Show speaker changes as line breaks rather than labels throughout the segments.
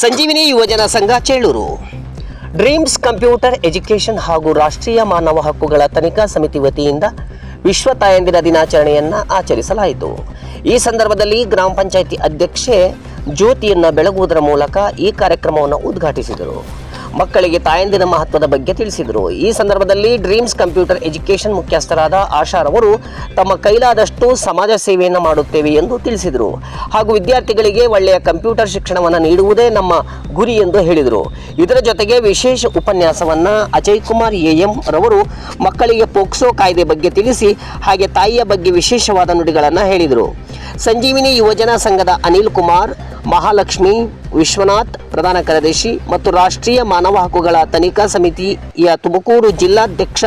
ಸಂಜೀವಿನಿ ಯುವಜನ ಸಂಘ, Chelur. Dreams computer education ಹಾಗೂ ರಾಷ್ಟ್ರೀಯ ಮಾನವ ಹಕ್ಕುಗಳ ತನಿಖಾ ಸಮಿತಿ ವತಿಯಿಂದ ವಿಶ್ವ ತಾಯಂದಿರ ದಿನಾಚರಣೆಯನ್ನು ಆಚರಿಸಲಾಯಿತು. ಈ ಸಂದರ್ಭದಲ್ಲಿ ಗ್ರಾಮ ಪಂಚಾಯಿತಿ ಅಧ್ಯಕ್ಷೆ ಜ್ಯೋತಿಯನ್ನು ಬೆಳಗುವುದರ ಮೂಲಕ ಈ ಕಾರ್ಯಕ್ರಮವನ್ನು ಉದ್ಘಾಟಿಸಿದರು. ಮಕ್ಕಳಿಗೆ ತಾಯಂದಿನ ಮಹತ್ವದ ಬಗ್ಗೆ ತಿಳಿಸಿದರು. ಈ ಸಂದರ್ಭದಲ್ಲಿ ಡ್ರೀಮ್ಸ್ ಕಂಪ್ಯೂಟರ್ ಎಜುಕೇಷನ್ ಮುಖ್ಯಸ್ಥರಾದ ಆಶಾರವರು ತಮ್ಮ ಕೈಲಾದಷ್ಟು ಸಮಾಜ ಸೇವೆಯನ್ನು ಮಾಡುತ್ತೇವೆ ಎಂದು ತಿಳಿಸಿದರು. ಹಾಗೂ ವಿದ್ಯಾರ್ಥಿಗಳಿಗೆ ಒಳ್ಳೆಯ ಕಂಪ್ಯೂಟರ್ ಶಿಕ್ಷಣವನ್ನು ನೀಡುವುದೇ ನಮ್ಮ ಗುರಿ ಎಂದು ಹೇಳಿದರು. ಇದರ ಜೊತೆಗೆ ವಿಶೇಷ ಉಪನ್ಯಾಸವನ್ನು ಅಜಯ್ ಕುಮಾರ್ ಎಎಂ ರವರು ಮಕ್ಕಳಿಗೆ ಪೋಕ್ಸೋ ಕಾಯ್ದೆ ಬಗ್ಗೆ ತಿಳಿಸಿ, ಹಾಗೆ ತಾಯಿಯ ಬಗ್ಗೆ ವಿಶೇಷವಾದ ನುಡಿಗಳನ್ನು ಹೇಳಿದರು. ಸಂಜೀವಿನಿ ಯುವಜನ ಸಂಘದ ಅನಿಲ್ ಕುಮಾರ್, ಮಹಾಲಕ್ಷ್ಮಿ ವಿಶ್ವನಾಥ್, ಪ್ರಧಾನ ಕಾರ್ಯದರ್ಶಿ ಮತ್ತು ರಾಷ್ಟ್ರೀಯ ಮಾನವ ಹಕ್ಕುಗಳ ತನಿಖಾ ಸಮಿತಿಯ ತುಮಕೂರು ಜಿಲ್ಲಾಧ್ಯಕ್ಷ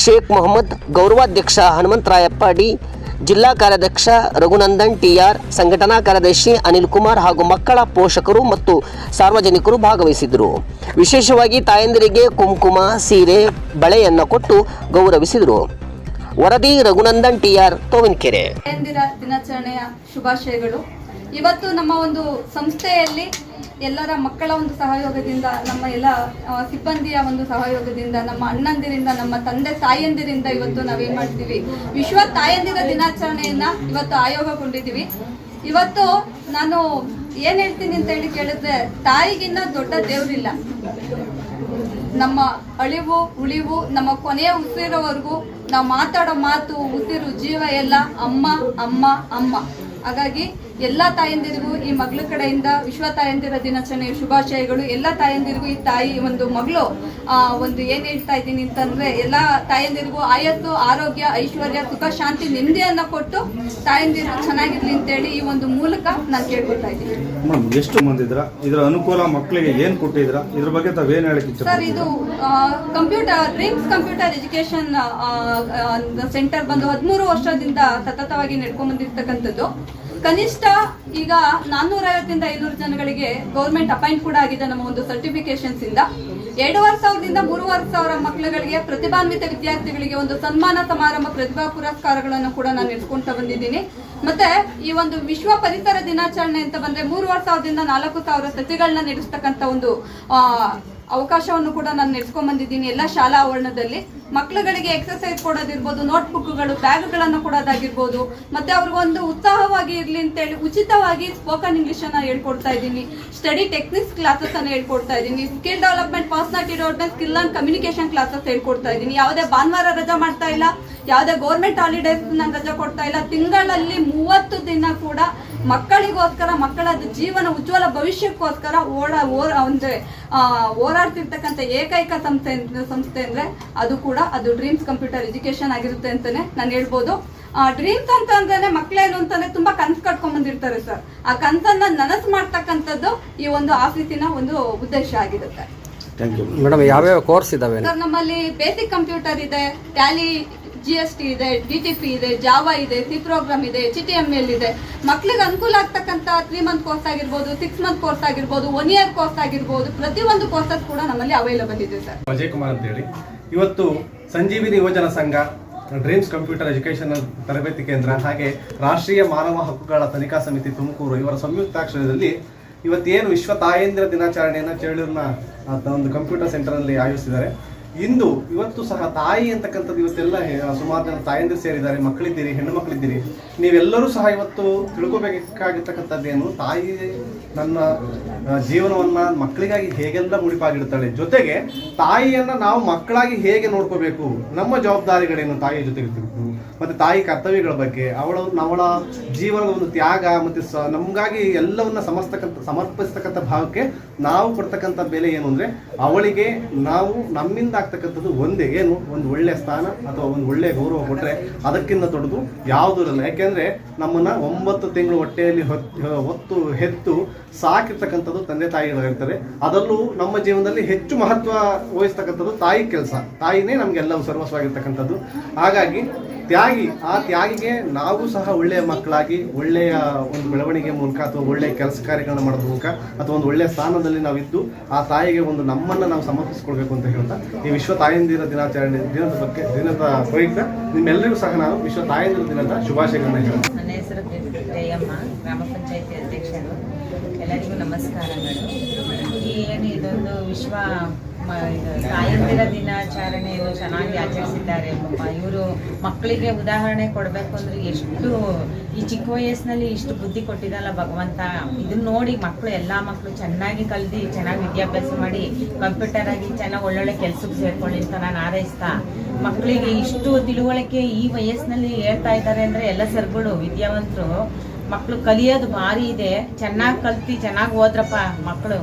ಶೇಖ್ ಮೊಹಮ್ಮದ್, ಗೌರವಾಧ್ಯಕ್ಷ ಹನುಮಂತರಾಯಪ್ಪ ಡಿ ಜಿಲ್ಲಾ ಕಾರ್ಯಾಧ್ಯಕ್ಷ ರಘುನಂದನ್ ಟಿಆರ್ ಸಂಘಟನಾ ಕಾರ್ಯದರ್ಶಿ ಅನಿಲ್ ಕುಮಾರ್ ಹಾಗೂ ಮಕ್ಕಳ ಪೋಷಕರು ಮತ್ತು ಸಾರ್ವಜನಿಕರು ಭಾಗವಹಿಸಿದರು ವಿಶೇಷವಾಗಿ ತಾಯಂದಿರಿಗೆ ಕುಂಕುಮ, ಸೀರೆ, ಬಳೆಯನ್ನು ಕೊಟ್ಟು ಗೌರವಿಸಿದರು. ವರದಿ ರಘುನಂದನ್ ಟಿಆರ್ ತೋವಿನಕೆರೆ.
ದಿನಾಚರಣೆಯ ಶುಭಾಶಯಗಳು. ಇವತ್ತು ನಮ್ಮ ಒಂದು ಸಂಸ್ಥೆಯಲ್ಲಿ ಎಲ್ಲರ ಮಕ್ಕಳ ಒಂದು ಸಹಯೋಗದಿಂದ, ನಮ್ಮ ಎಲ್ಲ ಸಿಬ್ಬಂದಿಯ ಒಂದು ಸಹಯೋಗದಿಂದ, ನಮ್ಮ ಅಣ್ಣಂದಿರಿಂದ, ನಮ್ಮ ತಂದೆ ತಾಯಂದಿರಿಂದ ಇವತ್ತು ನಾವೇನ್ ಮಾಡ್ತೀವಿ ವಿಶ್ವ ತಾಯಂದಿರ ದಿನಾಚರಣೆಯನ್ನ ಇವತ್ತು ಆಯೋಗಗೊಂಡಿದ್ದೀವಿ ಇವತ್ತು ನಾನು ಏನ್ ಹೇಳ್ತೀನಿ ಅಂತ ಹೇಳಿ ಕೇಳಿದ್ರೆ, ತಾಯಿಗಿನ್ನ ದೊಡ್ಡ ದೇವ್ರಿಲ್ಲ. ನಮ್ಮ ಅಳಿವು, ಉಳಿವು, ನಮ್ಮ ಕೊನೆಯ ಉಸಿರೋವರೆಗೂ ನಾವು ಮಾತಾಡೋ ಮಾತು, ಉಸಿರು, ಜೀವ ಎಲ್ಲ ಅಮ್ಮ ಅಮ್ಮ ಅಮ್ಮ. ಹಾಗಾಗಿ ಎಲ್ಲ ತಾಯಂದಿರಿಗೂ ಈ ಮಗಳ ಕಡೆಯಿಂದ ವಿಶ್ವ ತಾಯಂದಿರ ದಿನಾಚರಣೆಯ ಶುಭಾಶಯಗಳು. ಎಲ್ಲ ತಾಯಂದಿರಿಗೂ ಈ ತಾಯಿ ಒಂದು ಮಗಳು ಒಂದು ಏನ್ ಹೇಳ್ತಾ ಇದ್ದೀನಿ ಅಂತಂದ್ರೆ ಎಲ್ಲ ತಾಯಂದಿರಿಗೂ ಆಯತ್ತು ಆರೋಗ್ಯ ಐಶ್ವರ್ಯ ಸುಖ ಶಾಂತಿ ನೆಮ್ಮದಿಯನ್ನ ಕೊಟ್ಟು ತಾಯಂದಿರು ಚೆನ್ನಾಗಿರ್ಲಿ ಅಂತೇಳಿ ಈ ಒಂದು ಮೂಲಕ ನಾನು ಕೇಳ್ಕೊಳ್ತಾ ಇದ್ದೀನಿ.
ಎಷ್ಟು ಮಂದಿದ್ರ ಇದರ ಅನುಕೂಲ ಮಕ್ಕಳಿಗೆ ಏನ್ ಕೊಟ್ಟಿದ್ರ ಇದ್ರ ಬಗ್ಗೆ ತಾವೇನ್ ಹೇಳಕ್ಕೆ
ಸರ್ ಇದು computer dreams computer education centre ಬಂದು ಹದಿಮೂರು ವರ್ಷದಿಂದ ಸತತವಾಗಿ ನಡ್ಕೊಂಡ್ ಬಂದಿರ್ತಕ್ಕಂಥದ್ದು. ಕನಿಷ್ಠ ಈಗ ನಾನ್ನೂರ ಐವತ್ತರಿಂದ ಐನೂರು ಜನಗಳಿಗೆ ಗೌರ್ಮೆಂಟ್ ಅಪಾಯಿಂಟ್ ಕೂಡ ಆಗಿದೆ ನಮ್ಮ ಒಂದು ಸರ್ಟಿಫಿಕೇಶನ್ಸ್ ಇಂದ. ಎರಡೂವರೆ ಸಾವಿರದಿಂದ ಮೂರುವರೆ ಸಾವಿರ ಮಕ್ಕಳುಗಳಿಗೆ, ಪ್ರತಿಭಾನ್ವಿತ ವಿದ್ಯಾರ್ಥಿಗಳಿಗೆ ಒಂದು ಸನ್ಮಾನ ಸಮಾರಂಭ ಪ್ರತಿಭಾ ಪುರಸ್ಕಾರಗಳನ್ನು ಕೂಡ ನಾನು ನಡೆಸ್ಕೊಂತ ಬಂದಿದ್ದೀನಿ. ಮತ್ತೆ ಈ ಒಂದು ವಿಶ್ವ ಪರಿಸರ ದಿನಾಚರಣೆ ಅಂತ ಬಂದ್ರೆ ಮೂರುವರೆ ಸಾವಿರದಿಂದ ನಾಲ್ಕು ಸಾವಿರ ಸಸಿಗಳನ್ನ ನಡೆಸ್ತಕ್ಕಂಥ ಒಂದು ಅವಕಾಶವನ್ನು ಕೂಡ ನಾನು ನಡೆಸ್ಕೊಂಡ್ ಬಂದಿದ್ದೀನಿ. ಎಲ್ಲ ಶಾಲಾ ಆವರಣದಲ್ಲಿ. ಮಕ್ಕಳುಗಳಿಗೆ ಎಕ್ಸರ್ಸೈಸ್ ಕೊಡೋದಿರ್ಬೋದು ನೋಟ್ಬುಕ್ಗಳು ಬ್ಯಾಗ್ಗಳನ್ನು ಕೊಡೋದಾಗಿರ್ಬೋದು. ಮತ್ತೆ ಅವ್ರಿಗೊಂದು ಉತ್ಸಾಹವಾಗಿ ಇರ್ಲಿ ಅಂತೇಳಿ ಉಚಿತವಾಗಿ ಸ್ಪೋಕನ್ ಇಂಗ್ಲಿಷ್ ಅನ್ನ ಹೇಳ್ಕೊಡ್ತಾ ಇದ್ದೀನಿ. ಸ್ಟಡಿ ಟೆಕ್ನಿಕ್ಸ್ ಕ್ಲಾಸಸ್ ಅನ್ನ ಹೇಳ್ಕೊಡ್ತಾ ಇದ್ದೀನಿ. Skill development personality development skill and communication classes ಹೇಳ್ಕೊಡ್ತಾ ಇದ್ದೀನಿ. ಯಾವುದೇ ಭಾನುವಾರ ರಜಾ ಮಾಡ್ತಾ ಇಲ್ಲ, ಯಾವುದೇ ಗೌರ್ಮೆಂಟ್ ಹಾಲಿಡೇಸ್ ನಾನು ರಜಾ ಕೊಡ್ತಾ ಇಲ್ಲ. ತಿಂಗಳಲ್ಲಿ ಮೂವತ್ತು ದಿನ ಕೂಡ ಮಕ್ಕಳಿಗೋಸ್ಕರ ಮಕ್ಕಳ ಜೀವನ ಉಜ್ವಲ ಭವಿಷ್ಯಕ್ಕೋಸ್ಕರ ಓಡ ಓರ ಅಂದ್ರೆ ಆ, ಹೋರಾಡ್ತಿರ್ತಕ್ಕಂಥ ಏಕೈಕ ಸಂಸ್ಥೆ ಸಂಸ್ಥೆ ಅಂದ್ರೆ ಅದು ಕೂಡ ಅದು ಡ್ರೀಮ್ಸ್ ಕಂಪ್ಯೂಟರ್ ಎಜುಕೇಶನ್ ಆಗಿರುತ್ತೆ ಅಂತಾನೆ ನಾನು ಹೇಳ್ಬೋದು. ಡ್ರೀಮ್ಸ್ ಅಂತ ಅಂದ್ರೆ ಮಕ್ಕಳೇನು ಅಂತಂದ್ರೆ ತುಂಬಾ ಕನ್ಸು ಕಟ್ಕೊಂಡ್ ಬಂದಿರ್ತಾರೆ ಸರ್. ಆ ಕನ್ಸನ್ನ ನನಸು ಮಾಡ್ತಕ್ಕಂಥದ್ದು ಈ ಒಂದು ಆಫೀಸಿನ ಒಂದು ಉದ್ದೇಶ ಆಗಿರುತ್ತೆ.
ಥ್ಯಾಂಕ್ ಯು
ಮೇಡಮ್ ಯಾವ್ಯಾವ ಕೋರ್ಸ್ ಇದಾವೆ?
ಸರ್ ನಮ್ಮಲ್ಲಿ ಬೇಸಿಕ್ ಕಂಪ್ಯೂಟರ್ ಇದೆ ಟ್ಯಾಲಿ ಜಿ ಎಸ್ ಟಿ ಇದೆ ಡಿ ಟಿ ಪಿ ಇದೆ ಜಾವಾ ಇದೆ ಸಿ ಪ್ರೋಗ್ರಾಮ್ ಇದೆ ಎಚ್ ಟಿ ಎಂ ಎಲ್ ಇದೆ. ಮಕ್ಳಿಗೆ ಅನುಕೂಲ ಆಗ್ತಕ್ಕಂಥ ತ್ರೀ ಮಂತ್ ಕೋರ್ಸ್ ಆಗಿರ್ಬೋದು ಸಿಕ್ಸ್ ಮಂತ್ ಕೋರ್ಸ್ ಆಗಿರ್ಬೋದು ಒನ್ ಇಯರ್ ಕೋರ್ಸ್ ಆಗಿರ್ಬೋದು, ಪ್ರತಿಯೊಂದು ಕೋರ್ಸಸ್ ಕೂಡ ನಮ್ಮಲ್ಲಿ ಅವೈಲಬಲ್ ಇದೆ ಸರ್
ಅಜಯ್ ಕುಮಾರ್ ಅಂತೇಳಿ ಇವತ್ತು ಸಂಜೀವಿನಿ ಯುವಜನ ಸಂಘ ಡ್ರೀಮ್ಸ್ ಕಂಪ್ಯೂಟರ್ ಎಜುಕೇಷನ್ ತರಬೇತಿ ಕೇಂದ್ರ, ಹಾಗೆ ರಾಷ್ಟ್ರೀಯ ಮಾನವ ಹಕ್ಕುಗಳ ತನಿಖಾ ಸಮಿತಿ ತುಮಕೂರು ಇವರ ಸಂಯುಕ್ತಾಕ್ಷರದಲ್ಲಿ ಇವತ್ತೇನು ವಿಶ್ವ ತಾಯೇಂದ್ರ ದಿನಾಚರಣೆಯನ್ನು ಚೇಳೂರಿನ ಒಂದು ಕಂಪ್ಯೂಟರ್ ಸೆಂಟರ್ನಲ್ಲಿ ಆಯೋಜಿಸಿದ್ದಾರೆ. ಇಂದು ಇವತ್ತು ಸಹ ತಾಯಿ ಅಂತಕ್ಕಂಥದ್ದು ಇವತ್ತೆಲ್ಲ ಸುಮಾರು ಜನ ತಾಯಂದಿರು ಸೇರಿದ್ದಾರೆ, ಮಕ್ಕಳಿದ್ದೀರಿ, ಹೆಣ್ಣು ಮಕ್ಕಳಿದ್ದೀರಿ. ನೀವೆಲ್ಲರೂ ಸಹ ಇವತ್ತು ತಿಳ್ಕೊಬೇಕಾಗಿರ್ತಕ್ಕಂಥದ್ದೇನು ತಾಯಿ ನನ್ನ ಜೀವನವನ್ನ ಮಕ್ಕಳಿಗಾಗಿ ಹೇಗೆಲ್ಲ ಮುಡಿಪಾಗಿಡ್ತಾಳೆ? ಜೊತೆಗೆ ತಾಯಿಯನ್ನ ನಾವು ಮಕ್ಕಳಾಗಿ ಹೇಗೆ ನೋಡ್ಕೋಬೇಕು? ನಮ್ಮ ಜವಾಬ್ದಾರಿಗಳೇನು ತಾಯಿಯ ಜೊತೆ ಇರ್ತಿತ್ತು ಮತ್ತೆ ತಾಯಿ ಕರ್ತವ್ಯಗಳ ಬಗ್ಗೆ, ಅವಳ ಅವಳ ಜೀವನದ ಒಂದು ತ್ಯಾಗ ಮತ್ತೆ ಸ, ನಮಗಾಗಿ ಎಲ್ಲವನ್ನ ಸಮಸ್ತಕ್ಕಂಥ, ಸಮರ್ಪಿಸ್ತಕ್ಕಂಥ ಭಾವಕ್ಕೆ ನಾವು ಕೊಡ್ತಕ್ಕಂಥ ಬೆಲೆ ಏನು ಅಂದ್ರೆ, ಅವಳಿಗೆ ನಾವು ನಮ್ಮಿಂದ ಆಗ್ತಕ್ಕಂಥದ್ದು ಒಂದೇ ಏನು? ಒಂದು ಒಳ್ಳೆ ಸ್ಥಾನ ಅಥವಾ ಒಂದು ಒಳ್ಳೆ ಗೌರವ ಕೊಟ್ಟರೆ ಅದಕ್ಕಿಂತ ದೊಡ್ಡದು ಯಾವುದೂ ಇರಲ್ಲ. ಯಾಕೆಂದರೆ ನಮ್ಮನ್ನ ಒಂಬತ್ತು ತಿಂಗಳು ಹೊಟ್ಟೆಯಲ್ಲಿ ಹೊತ್- ಹೊತ್ತು ಹೆತ್ತು ಸಾಕಿರ್ತಕ್ಕಂಥದ್ದು ತಂದೆ ತಾಯಿಗಳಿರ್ತಾರೆ ಅದರಲ್ಲೂ ನಮ್ಮ ಜೀವನದಲ್ಲಿ ಹೆಚ್ಚು ಮಹತ್ವ ವಹಿಸ್ತಕ್ಕಂಥದ್ದು ತಾಯಿ ಕೆಲಸ. ತಾಯಿನೇ ನಮಗೆಲ್ಲವೂ ಸರ್ವಸ್ವಾಗಿರ್ತಕ್ಕಂಥದ್ದು ಹಾಗಾಗಿ ತ್ಯಾಗಿ, ಆ ತ್ಯಾಗಿಗೆ ನಾವು ಸಹ ಒಳ್ಳೆಯ ಮಕ್ಕಳಾಗಿ, ಒಳ್ಳೆಯ ಒಂದು ಬೆಳವಣಿಗೆ ಮೂಲಕ ಅಥವಾ ಒಳ್ಳೆಯ ಕೆಲಸ ಕಾರ್ಯಗಳನ್ನ ಮಾಡೋದ್ರ ಮೂಲಕ ಅಥವಾ ಒಂದು ಒಳ್ಳೆಯ ಸ್ಥಾನದಲ್ಲಿ ನಾವಿದ್ದು, ಆ ತಾಯಿಗೆ ಒಂದು ನಮ್ಮನ್ನು ನಾವು ಸಮರ್ಪಿಸ್ಕೊಳ್ಬೇಕು ಅಂತ ಹೇಳ್ತಾ, ಈ ವಿಶ್ವ ತಾಯಂದಿರ ದಿನಾಚರಣೆ, ದಿನದ ಬಗ್ಗೆ, ದಿನದ ಪ್ರಯುಕ್ತ ನಿಮ್ಮೆಲ್ಲರಿಗೂ ಸಹ ನಾವು ವಿಶ್ವ ತಾಯಂದಿರ ದಿನದ ಶುಭಾಶಯಗಳನ್ನ ಹೇಳ್ತೀನಿ.
ನನ್ನ ಹೆಸರು ಜಯಮ್ಮ, ಗ್ರಾಮ ಪಂಚಾಯತಿ ಅಧ್ಯಕ್ಷರು. ಎಲ್ಲರಿಗೂ
ನಮಸ್ಕಾರಗಳು. ಏನು ಇದೊಂದು ವಿಶ್ವ ತಾಯಂದಿರ ದಿನಾಚರಣೆಯನ್ನು ಚೆನ್ನಾಗಿ ಆಚರಿಸಿದ್ದಾರೆ ಪಾಪ ಇವರು ಮಕ್ಕಳಿಗೆ ಉದಾಹರಣೆ ಕೊಡಬೇಕು ಅಂದ್ರೆ ಎಷ್ಟು, ಈ ಚಿಕ್ಕ ವಯಸ್ಸಿನಲ್ಲಿ ಇಷ್ಟು ಬುದ್ಧಿ ಕೊಟ್ಟಿದ್ದಲ್ಲ ಭಗವಂತ. ಇದನ್ನ ನೋಡಿ ಮಕ್ಕಳು ಎಲ್ಲ ಮಕ್ಕಳು ಚೆನ್ನಾಗಿ ಕಲ್ತು ಚೆನ್ನಾಗಿ ವಿದ್ಯಾಭ್ಯಾಸ ಮಾಡಿ, ಕಂಪ್ಯೂಟರ್ ಆಗಿ ಚೆನ್ನಾಗಿ ಒಳ್ಳೊಳ್ಳೆ ಕೆಲ್ಸಕ್ಕೆ ಸೇರ್ಕೊಳ್ಳಿ ಅಂತ ನಾನು ಆರೈಸ್ತಾ ಮಕ್ಕಳಿಗೆ ಇಷ್ಟು ತಿಳುವಳಿಕೆ ಈ ವಯಸ್ಸಿನಲ್ಲಿ ಹೇಳ್ತಾ ಇದ್ದಾರೆ ಅಂದ್ರೆ ಎಲ್ಲ ಸರ್ಗಳು, ವಿದ್ಯಾವಂತರು ಮಕ್ಕಳು ಕಲಿಯೋದು ಭಾರಿ ಇದೆ. ಚೆನ್ನಾಗಿ ಕಲ್ತಿ, ಚೆನ್ನಾಗಿ ಓದ್ರಪ್ಪ ಮಕ್ಕಳು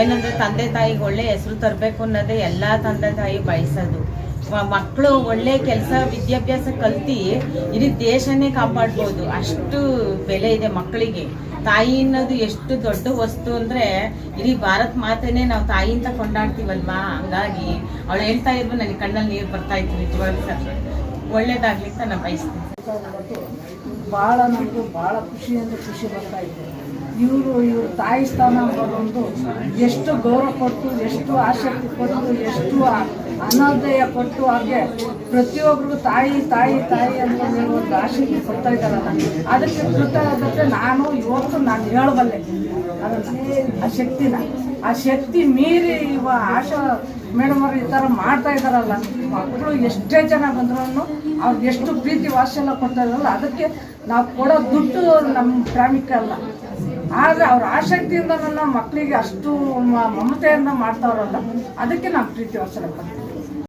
ಏನಂದ್ರೆ ತಂದೆ ತಾಯಿಗೆ ಒಳ್ಳೆ ಹೆಸರು ತರಬೇಕು ಅನ್ನೋದೇ ಎಲ್ಲ ತಂದೆ ತಾಯಿ ಬಯಸೋದು. ಮಕ್ಕಳು ಒಳ್ಳೆ ಕೆಲಸ, ವಿದ್ಯಾಭ್ಯಾಸ ಕಲ್ತಿ ಇಡೀ ದೇಶನೇ ಕಾಪಾಡ್ಬೋದು. ಅಷ್ಟು ಬೆಲೆ ಇದೆ ಮಕ್ಕಳಿಗೆ ತಾಯಿ ಅನ್ನೋದು ಎಷ್ಟು ದೊಡ್ಡ ವಸ್ತು ಅಂದ್ರೆ ಇಡೀ ಭಾರತ್ ಮಾತೇನೆ ನಾವು ತಾಯಿ ಅಂತ ಕೊಂಡಾಡ್ತೀವಲ್ವಾ? ಹಂಗಾಗಿ ಅವಳು ಹೇಳ್ತಾ ಇದ್ರು ನನಗೆ ಕಣ್ಣಲ್ಲಿ ನೀರು ಬರ್ತಾ ಇತ್ತು ನಿಜವಾಗ್ಲೂ ಸರ್. ಒಳ್ಳೇದಾಗ್ಲಿ ಅಂತ ನಾನು ಬಯಸ್ತೀನಿ.
ಭಾಳ ನಮಗೂ ಭಾಳ ಖುಷಿಯಿಂದ ಖುಷಿ ಬರ್ತಾ ಇದೆ. ಇವರು ಇವರು ತಾಯಿ ಸ್ಥಾನ ಅನ್ನೋದೊಂದು ಎಷ್ಟು ಗೌರವ ಕೊಟ್ಟು, ಎಷ್ಟು ಆಸಕ್ತಿ ಕೊಟ್ಟು, ಎಷ್ಟು ಅನಾದಯ ಕೊಟ್ಟು ಹಾಗೆ ಪ್ರತಿಯೊಬ್ಬರಿಗೂ ತಾಯಿ ತಾಯಿ ತಾಯಿ ಅಂತ ಒಂದು ಆಸಕ್ತಿ ಕೊಡ್ತಾ ಇದ್ದಾರಲ್ಲ ಅದಕ್ಕೆ ಕೃತಜ್ಞತೆ ನಾನು ಇವತ್ತು ನಾನು ಹೇಳಬಲ್ಲೆ. ಅದನ್ನ ಆ ಶಕ್ತಿನ. ಆ ಶಕ್ತಿ ಮೀರಿ ಇವ ಆಶಾ ಮೇಡಮ್ ಅವರು ಈ ಥರ ಮಾಡ್ತಾ ಇದ್ದಾರಲ್ಲ ಮಕ್ಕಳು ಎಷ್ಟೇ ಜನ ಬಂದ್ರೂ ಅವ್ರಿಗೆ ಎಷ್ಟು ಪ್ರೀತಿ ವಾತ್ಸಲ್ಯ ಕೊಡ್ತಾ ಇದ್ದಾರಲ್ಲ, ಅದಕ್ಕೆ ನಾವು ಕೊಡೋ ದುಡ್ಡು ನಮ್ಮ ಪ್ರಾಮುಖ್ಯ ಅಲ್ಲ. ಆದರೆ ಅವ್ರ ಆಸಕ್ತಿಯಿಂದ ನನ್ನ ಮಕ್ಕಳಿಗೆ ಅಷ್ಟು ಮಮತೆಯಿಂದ ಮಾಡ್ತಾವ್ರಲ್ಲ ಅದಕ್ಕೆ ನಾನು ಪ್ರೀತಿ ಕೊಡ್ತೀವಿ